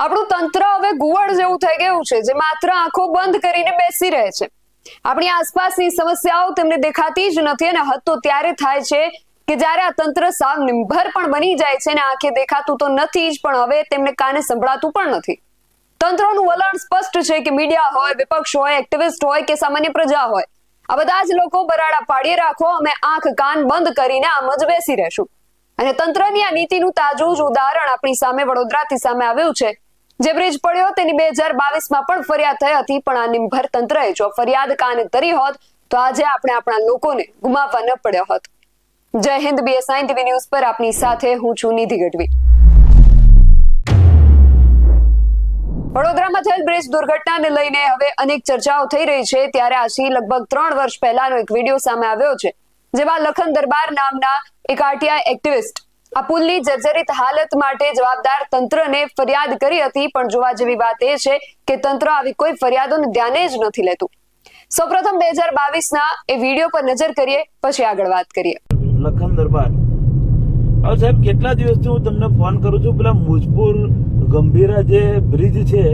આપણું તંત્ર હવે ગુવડ જેવું થઈ ગયું છે, જે માત્ર આંખો બંધ કરીને બેસી રહે છે. આપણી આસપાસની સમસ્યાઓ તેમને દેખાતી જ નથી અને હદ તો ત્યારે થાય છે કે જ્યારે આ તંત્ર સાવ નિર્ભર પણ બની જાય છે અને આંખે દેખાતું તો નથી જ, પણ હવે તેમને કાને સંભળાતું પણ નથી. તંત્રનું વલણ સ્પષ્ટ છે કે મીડિયા હોય, વિપક્ષ હોય, એક્ટિવિસ્ટ હોય કે સામાન્ય પ્રજા હોય. આ બધા જ લોકો બરાડા પાડીએ રાખો, અમે આંખ કાન બંધ કરીને આમ જ બેસી રહેશું. અને તંત્રની આ નીતિનું તાજું જ ઉદાહરણ આપણી સામે વડોદરાથી સામે આવ્યું છે. જે બ્રિજ પડ્યો તેની બે હજાર બાવીસમાં પણ ફરિયાદ થઈ હતી, પણ આ નિર્ભર તંત્રએ જો ફરિયાદ કાને ધરી હોત, તો આજે આપણે આપણા લોકોને ગુમાવવા ન પડ્યો હોત. જય હિન્દ, બીએસઆઈ ટીવી ન્યૂઝ પર આપની સાથે હું છું નિધિ ગઢવી. વડોદરામાં થયેલ બ્રિજ દુર્ઘટનાને લઈને હવે અનેક ચર્ચાઓ થઈ રહી છે. ત્યારે આજથી લગભગ ત્રણ વર્ષ પહેલાનો એક વીડિયો સામે આવ્યો છે, જેમાં લખન દરબાર નામના એક આરટીઆઈ એક્ટિવિસ્ટ આ પુલની જર્જરિત હાલત માટે જવાબદાર તંત્રને ફરિયાદ કરી હતી, પણ જોવા જેવી વાત એ છે કે તંત્ર આવી કોઈ ફરિયાદોને ધ્યાને જ નથી લેતું. સૌપ્રથમ બે હજાર એ વીડિયો પર નજર કરીએ, પછી આગળ વાત કરીએ. લખન દરબાર. હવે સાહેબ, કેટલા દિવસથી હું તમને ફોન કરું છું? પેલા મુજપુર ગંભીરા જે બ્રિજ છે,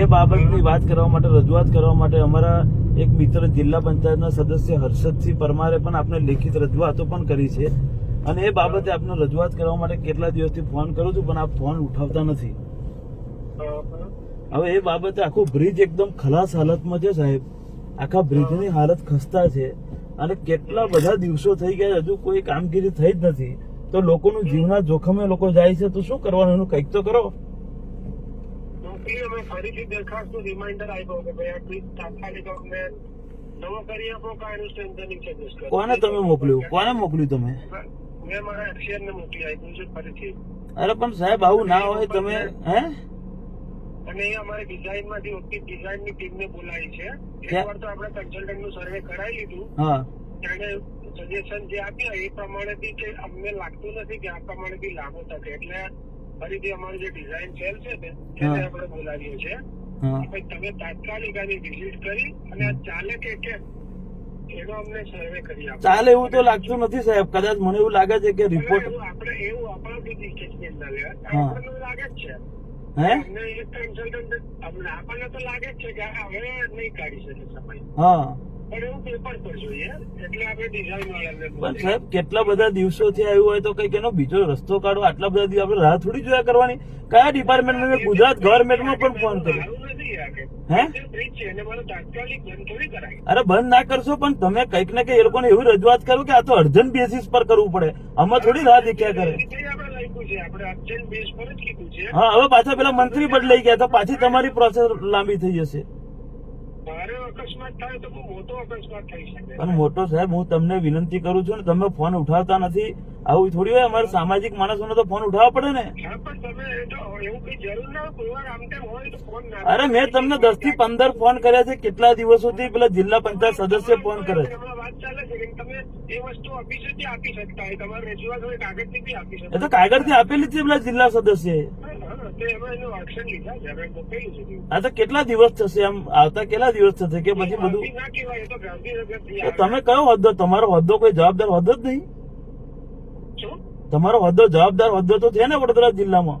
એ બાબતની વાત કરવા માટે, રજૂઆત કરવા માટે અમારા એક મિત્ર જિલ્લા પંચાયતના સદસ્ય હર્ષદસિંહ પરમારે પણ આપણે લેખિત રજૂઆતો પણ કરી છે. અને એ બાબતે આપને રજૂઆત કરવા માટે કેટલા દિવસથી ફોન કરું છું પણ આપ ફોન ઉઠાવતા નથી. હવે એ બાબતે આખો બ્રિજ એકદમ ખલાસ હાલતમાં છે સાહેબ. આખા બ્રિજની હાલત ખસ્તા છે અને કેટલા બધા દિવસો થઈ ગયા હજુ કોઈ કામગીરી થઈ જ નથી. તો લોકોનું જીવના જોખમે લોકો જાય છે તો શું કરવાનું? એનું કંઈક તો કરો. અમે ફરીથી દરખાસ્તનું રિમાઇન્ડર આપ્યો કે ભાઈ આ ટ્વીટ તાત્કાલિક અમને નવો કરી આપો કે એનું સ્ટ્રેન્થનિંગ સજેસ્ટ કરો કોને તમે મોકલ્યું? કોને મોકલ્યું તમે? મેં મારા એક્સિયનને મોકલી આપ્યું છે ફરીથી. અરે પણ સાહેબ આવું ના હોય તમે હે? અને અમારે ડિઝાઇનમાંથી ઓછી ડિઝાઇનની ટીમ ને બોલાવી છે. એકવાર તો આપણે કન્સલ્ટન્ટનું સર્વે કરાવી લીધું. તેને સજેશન જે આપ્યા એ પ્રમાણે બી કે અમને લાગતું નથી કે આ પ્રમાણે બી લાગુ થશે. એટલે ફરીથી અમારું જે ડિઝાઇન સેલ છે ને એને આપણે બોલાવીએ છીએ. તમે તાત્કાલિક આની વિઝિટ કરી અને આ ચાલે કે કેમ? ચાલે એવું તો લાગતું નથી સાહેબ. કદાચ મને એવું લાગે છે કે રિપોર્ટ સાહેબ કેટલા બધા દિવસો થી આવ્યું હોય તો કંઈક એનો બીજો રસ્તો કાઢો. આટલા બધા દિવસ આપણે રાહ થોડી જોયા કરવાની. કયા ડિપાર્ટમેન્ટમાં ગુજરાત ગુજરાત ગવર્મેન્ટમાં પણ ફોન કર્યો. અરે બંધ ના કરશો પણ તમે કંઈક ને કઈ એ લોકોને એવી રજૂઆત કરો કે આ તો અર્જન્ટ બેસિસ પર કરવું પડે. આમાં થોડી રાહ દેખ્યા કરે. હા હવે પાછા પેલા મંત્રી બદલાઈ ગયા તો પાછી તમારી પ્રોસેસ લાંબી થઈ જશે. અકસ્માત થાય તો બહુ મોટો અકસ્માત થઈ શકે. પણ મોટો સાહેબ હું તમને વિનંતી કરું છું ને તમે ફોન ઉઠાવતા નથી. આવું થોડી હોય અમારે સામાજિક માણસોને તો ફોન ઉઠાવવા પડે ના. અરે મેં તમને દસથી પંદર ફોન કર્યા છે કેટલા દિવસોથી પેલા જિલ્લા પંચાયત સદસ્ય ફોન કરે છે? હમણાં વાત ચાલે છે કે તમે એ વસ્તુ ઓફિસેથી આપી શકતા હોય. તમારે રજૂઆત હોય કાગળથી બી આપી એ શકો તો આપેલી છે પેલા જિલ્લા સદસ્ય હા, તે તો કેટલા દિવસ થશે આમ આવતા કેટલા દિવસ થશે કે પછી બધું તો તો. તમે કયો હોદ્દો? તમારો હોદ્દો કોઈ જવાબદાર હોદ્દો જ નહીં. તમારો હોદ્દો જવાબદાર હોદ્દો તો છે ને વડોદરા જિલ્લામાં.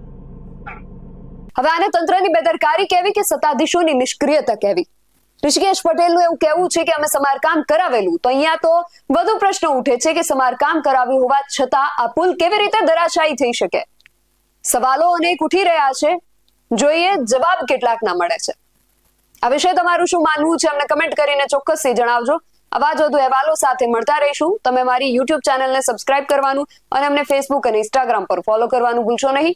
હવે આને તંત્રની બેદરકારી કેવી કે સત્તાધીશોની નિષ્ક્રિયતા કેવી? ઋષિકેશ પટેલનું એવું કહેવું છે કે અમે સમારકામ કરાવેલું. તો અહીંયા તો વધુ પ્રશ્ન ઉઠે છે કે સમારકામ કરાવ્યું હોવા છતાં આ પુલ કેવી રીતે ધરાશાયી થઈ શકે? સવાલો અનેક ઉઠી રહ્યા છે. જોઈએ જવાબ કેટલાક ના મળે છે. આ વિશે તમારું શું માનવું છે અમને કમેન્ટ કરીને ચોક્કસથી જણાવજો. આવા જ વધુ અહેવાલો સાથે મળતા રહીશું. તમે મારી યુટ્યુબ ચેનલને સબસ્ક્રાઇબ કરવાનું અને અમને ફેસબુક અને ઇન્સ્ટાગ્રામ પર ફોલો કરવાનું ભૂલશો નહીં.